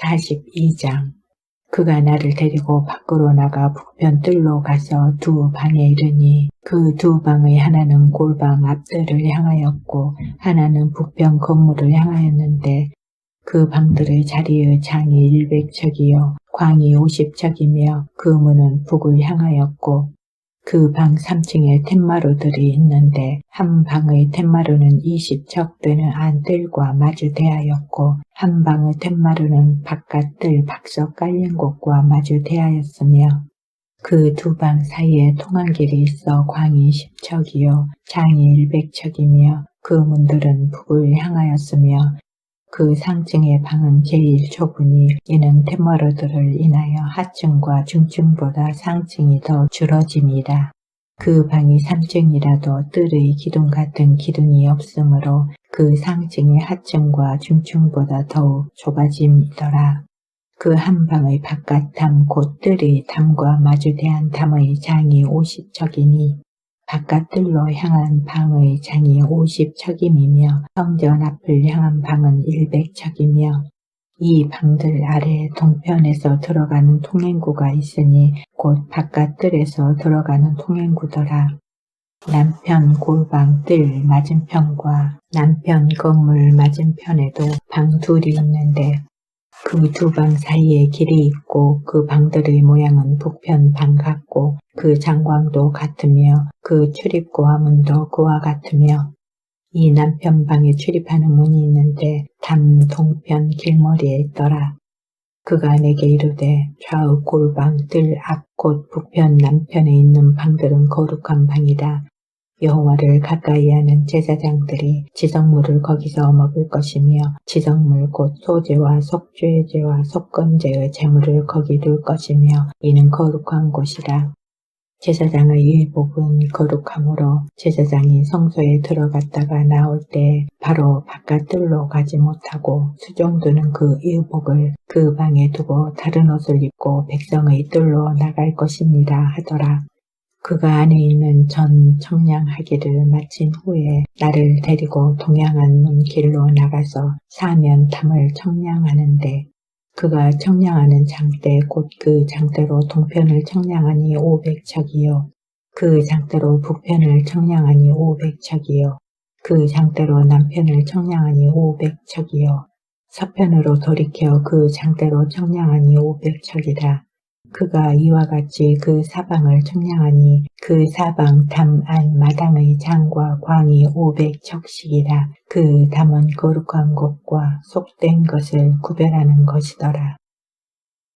42장. 그가 나를 데리고 밖으로 나가 북편 뜰로 가서 두 방에 이르니 그 두 방의 하나는 골방 앞뜰을 향하였고 하나는 북편 건물을 향하였는데 그 방들의 자리의 장이 일백척이요. 광이 오십척이며 그 문은 북을 향하였고 그 방 3층에 텐마루들이 있는데 한 방의 텐마루는 20척 되는 안뜰과 마주 대하였고 한 방의 텐마루는 바깥뜰 박석 깔린 곳과 마주 대하였으며 그 두 방 사이에 통한 길이 있어 광이 10척이요 장이 100척이며 그 문들은 북을 향하였으며 그 상층의 방은 제일 좁으니 이는 테머러들을 인하여 하층과 중층보다 상층이 더 줄어짐이라. 그 방이 3층이라도 뜰의 기둥 같은 기둥이 없으므로 그 상층이 하층과 중층보다 더욱 좁아짐이더라. 그 한 방의 바깥 담 곧 뜰의 담과 마주대한 담의 장이 50척이니 바깥뜰로 향한 방의 장이 50척임이며 성전 앞을 향한 방은 100척이며 이 방들 아래 동편에서 들어가는 통행구가 있으니 곧 바깥뜰에서 들어가는 통행구더라. 남편 골방 뜰 맞은편과 남편 건물 맞은편에도 방 둘이 있는데 그 두 방 사이에 길이 있고 그 방들의 모양은 북편 방 같고 그 장광도 같으며 그 출입구와 문도 그와 같으며 이 남편 방에 출입하는 문이 있는데 담 동편 길머리에 있더라. 그가 내게 이르되 좌우 골방 뜰앞곧 북편 남편에 있는 방들은 거룩한 방이다. 여호와를 가까이 하는 제사장들이 지성물을 거기서 먹을 것이며 지성물 곧 소제와 속죄제와 속건제의 제물을 거기 둘 것이며 이는 거룩한 곳이라. 제사장의 의복은 거룩함으로 제사장이 성소에 들어갔다가 나올 때 바로 바깥뜰로 가지 못하고 수종드는 그 의복을 그 방에 두고 다른 옷을 입고 백성의 뜰로 나갈 것입니다 하더라. 그가 안에 있는 전 청량하기를 마친 후에 나를 데리고 동양한 문 길로 나가서 사면 담을 청량하는데 그가 청량하는 장대 곧 그 장대로 동편을 청량하니 500척이요. 그 장대로 북편을 청량하니 500척이요. 그 장대로 남편을 청량하니 500척이요. 서편으로 돌이켜 그 장대로 청량하니 500척이다. 그가 이와 같이 그 사방을 청량하니 그 사방 담안 마당의 장과 광이 500척씩이라 그 담은 거룩한 것과 속된 것을 구별하는 것이더라.